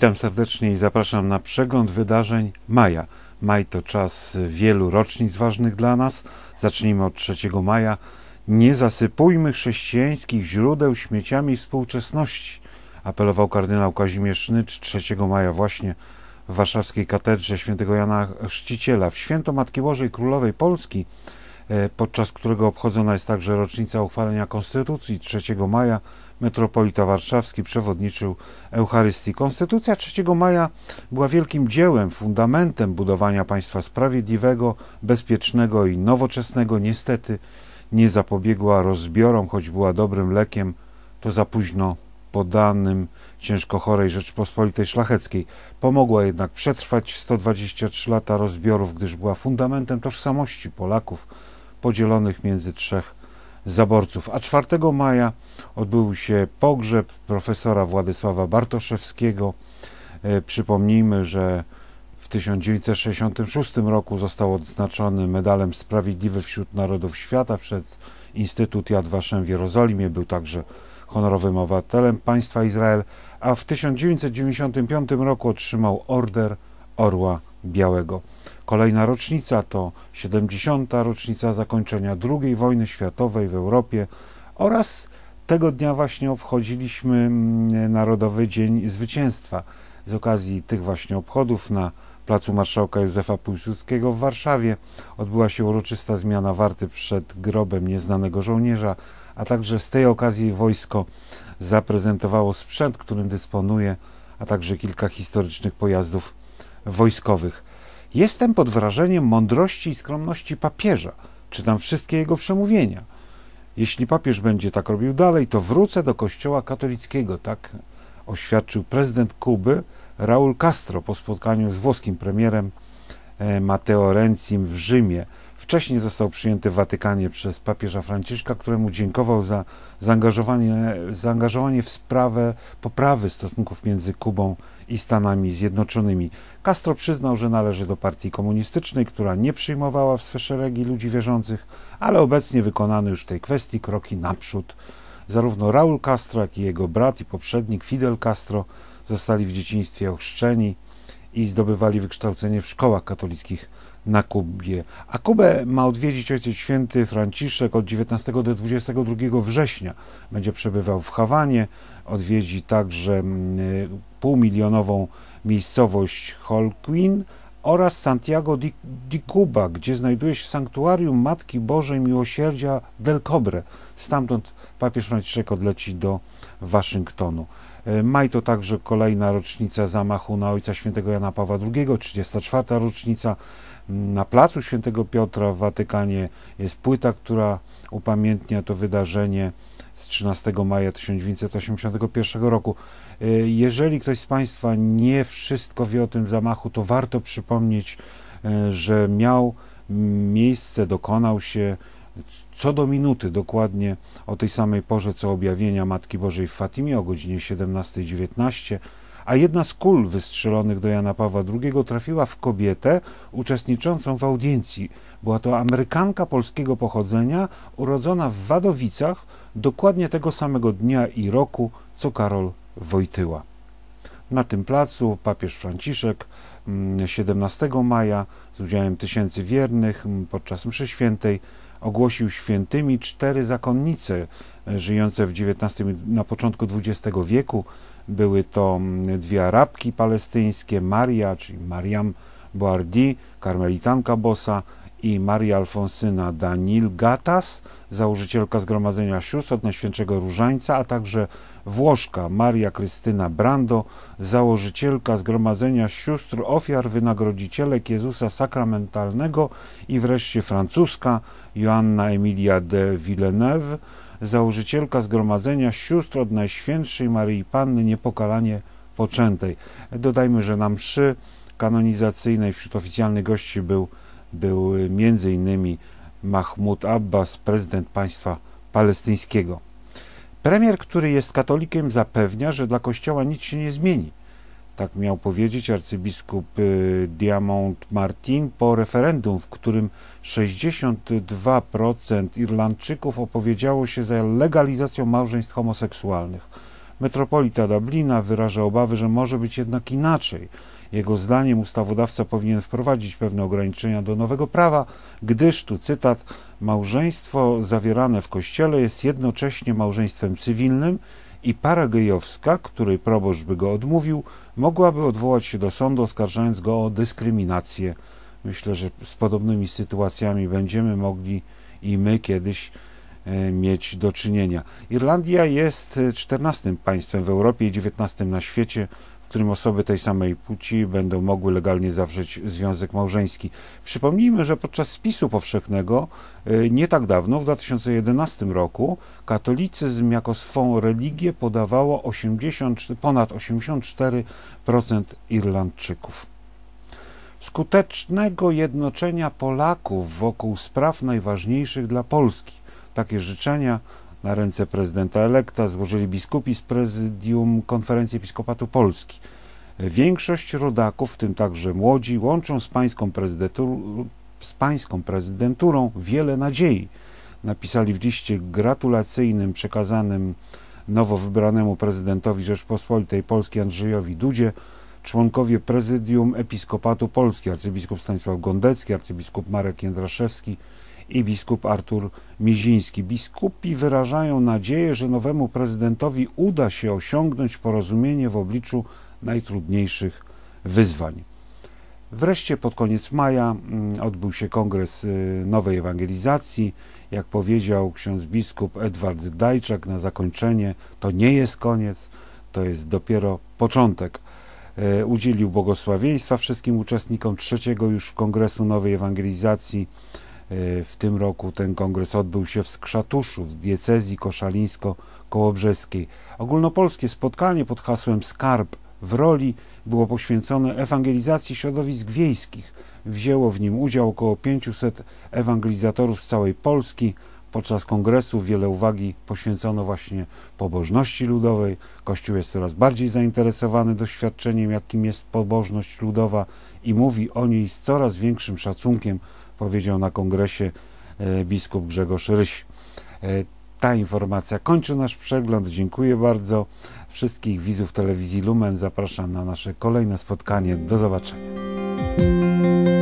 Witam serdecznie i zapraszam na przegląd wydarzeń maja. Maj to czas wielu rocznic ważnych dla nas. Zacznijmy od 3 maja. Nie zasypujmy chrześcijańskich źródeł śmieciami współczesności, apelował kardynał Kazimierz Nycz 3 maja właśnie w warszawskiej katedrze świętego Jana Chrzciciela w święto Matki Bożej Królowej Polski, podczas którego obchodzona jest także rocznica uchwalenia Konstytucji 3 maja metropolita warszawski przewodniczył Eucharystii. Konstytucja 3 maja była wielkim dziełem, fundamentem budowania państwa sprawiedliwego, bezpiecznego i nowoczesnego. Niestety nie zapobiegła rozbiorom, choć była dobrym lekiem, to za późno podanym ciężko chorej Rzeczpospolitej Szlacheckiej. Pomogła jednak przetrwać 123 lata rozbiorów, gdyż była fundamentem tożsamości Polaków podzielonych między trzech zaborców. A 4 maja odbył się pogrzeb profesora Władysława Bartoszewskiego. E, przypomnijmy, że w 1966 roku został odznaczony medalem Sprawiedliwy wśród Narodów Świata przed Instytut Yad Vashem w Jerozolimie. Był także honorowym obywatelem państwa Izrael, a w 1995 roku otrzymał Order Orła Białego. Kolejna rocznica to 70. rocznica zakończenia II wojny światowej w Europie oraz tego dnia właśnie obchodziliśmy mm, Narodowy Dzień Zwycięstwa. Z okazji tych właśnie obchodów na placu Marszałka Józefa Piłsudskiego w Warszawie odbyła się uroczysta zmiana warty przed grobem nieznanego żołnierza, a także z tej okazji wojsko zaprezentowało sprzęt, którym dysponuje, a także kilka historycznych pojazdów wojskowych. Jestem pod wrażeniem mądrości i skromności papieża. Czytam wszystkie jego przemówienia. Jeśli papież będzie tak robił dalej, to wrócę do kościoła katolickiego, tak oświadczył prezydent Kuby Raul Castro po spotkaniu z włoskim premierem e, Matteo Renzim w Rzymie. Wcześniej został przyjęty w Watykanie przez papieża Franciszka, któremu dziękował za zaangażowanie, zaangażowanie w sprawę poprawy stosunków między Kubą i Stanami Zjednoczonymi. Castro przyznał, że należy do partii komunistycznej, która nie przyjmowała w swe szeregi ludzi wierzących, ale obecnie wykonano już w tej kwestii kroki naprzód. Zarówno Raul Castro, jak i jego brat i poprzednik Fidel Castro zostali w dzieciństwie ochrzczeni i zdobywali wykształcenie w szkołach katolickich na Kubie. A Kubę ma odwiedzić Ojciec Święty Franciszek od 19 do 22 września. Będzie przebywał w Hawanie, odwiedzi także mm, półmilionową miejscowość Holguin oraz Santiago di Cuba, gdzie znajduje się sanktuarium Matki Bożej Miłosierdzia del Cobre. Stamtąd papież Franciszek odleci do Waszyngtonu. E, maj to także kolejna rocznica zamachu na Ojca Świętego Jana Pawła II, 34. rocznica. Na placu Świętego Piotra w Watykanie jest płyta, która upamiętnia to wydarzenie z 13 maja 1981 roku. E, jeżeli ktoś z Państwa nie wszystko wie o tym zamachu, to warto przypomnieć, e, że miał miejsce, dokonał się co do minuty dokładnie o tej samej porze co objawienia Matki Bożej w Fatimie o godzinie 17.19, a jedna z kul wystrzelonych do Jana Pawła II trafiła w kobietę uczestniczącą w audiencji. Była to Amerykanka polskiego pochodzenia, urodzona w Wadowicach dokładnie tego samego dnia i roku co Karol Wojtyła. Na tym placu papież Franciszek 17 mm, maja z udziałem tysięcy wiernych mm, podczas mszy świętej ogłosił świętymi cztery zakonnice e, żyjące w XIX, na początku XX wieku. Były to mm, dwie Arabki palestyńskie, Maria, czyli Mariam Boardi, karmelitanka Bosa i Maria Alfonsyna Danil Gatas, założycielka Zgromadzenia Sióstr od Najświętszego Różańca, a także Włoszka Maria Krystyna Brando, założycielka Zgromadzenia Sióstr Ofiar Wynagrodzicielek Jezusa Sakramentalnego i wreszcie francuska Joanna Emilia de Villeneuve, założycielka Zgromadzenia Sióstr od Najświętszej Maryi Panny Niepokalanie Poczętej. Dodajmy, że na mszy kanonizacyjnej wśród oficjalnych gości był, był innymi Mahmoud Abbas, prezydent państwa palestyńskiego. Premier, który jest katolikiem, zapewnia, że dla Kościoła nic się nie zmieni. Tak miał powiedzieć arcybiskup y, Diamond Martin po referendum, w którym 62% Irlandczyków opowiedziało się za legalizacją małżeństw homoseksualnych. Metropolita Dublina wyraża obawy, że może być jednak inaczej. Jego zdaniem ustawodawca powinien wprowadzić pewne ograniczenia do nowego prawa, gdyż, tu cytat, małżeństwo zawierane w kościele jest jednocześnie małżeństwem cywilnym i para gejowska, której proboszcz by go odmówił, mogłaby odwołać się do sądu, oskarżając go o dyskryminację. Myślę, że z podobnymi sytuacjami będziemy mogli i my kiedyś mieć do czynienia. Irlandia jest czternastym państwem w Europie i dziewiętnastym na świecie, którym osoby tej samej płci będą mogły legalnie zawrzeć związek małżeński. Przypomnijmy, że podczas spisu powszechnego y, nie tak dawno, w 2011 roku, katolicyzm jako swą religię podawało 80, ponad 84% Irlandczyków. Skutecznego jednoczenia Polaków wokół spraw najważniejszych dla Polski. Takie życzenia na ręce prezydenta elekta złożyli biskupi z prezydium Konferencji Episkopatu Polski. Większość rodaków, w tym także młodzi, łączą z pańską, z pańską prezydenturą wiele nadziei. Napisali w liście gratulacyjnym przekazanym nowo wybranemu prezydentowi Rzeczpospolitej Polskiej Andrzejowi Dudzie członkowie prezydium Episkopatu Polski, arcybiskup Stanisław Gondecki, arcybiskup Marek Jędraszewski, i biskup Artur Miziński. Biskupi wyrażają nadzieję, że nowemu prezydentowi uda się osiągnąć porozumienie w obliczu najtrudniejszych wyzwań. Wreszcie pod koniec maja mm, odbył się kongres y, nowej ewangelizacji. Jak powiedział ksiądz biskup Edward Dajczak na zakończenie, to nie jest koniec, to jest dopiero początek. Y, udzielił błogosławieństwa wszystkim uczestnikom trzeciego już kongresu nowej ewangelizacji. E, w tym roku ten kongres odbył się w Skrzatuszu, w diecezji koszalińsko-kołobrzeskiej. Ogólnopolskie spotkanie pod hasłem Skarb w roli było poświęcone ewangelizacji środowisk wiejskich. Wzięło w nim udział około 500 ewangelizatorów z całej Polski. Podczas kongresu wiele uwagi poświęcono właśnie pobożności ludowej. Kościół jest coraz bardziej zainteresowany doświadczeniem, jakim jest pobożność ludowa i mówi o niej z coraz większym szacunkiem powiedział na kongresie e, biskup Grzegorz Ryś. E, ta informacja kończy nasz przegląd. Dziękuję bardzo. Wszystkich widzów telewizji Lumen zapraszam na nasze kolejne spotkanie. Do zobaczenia.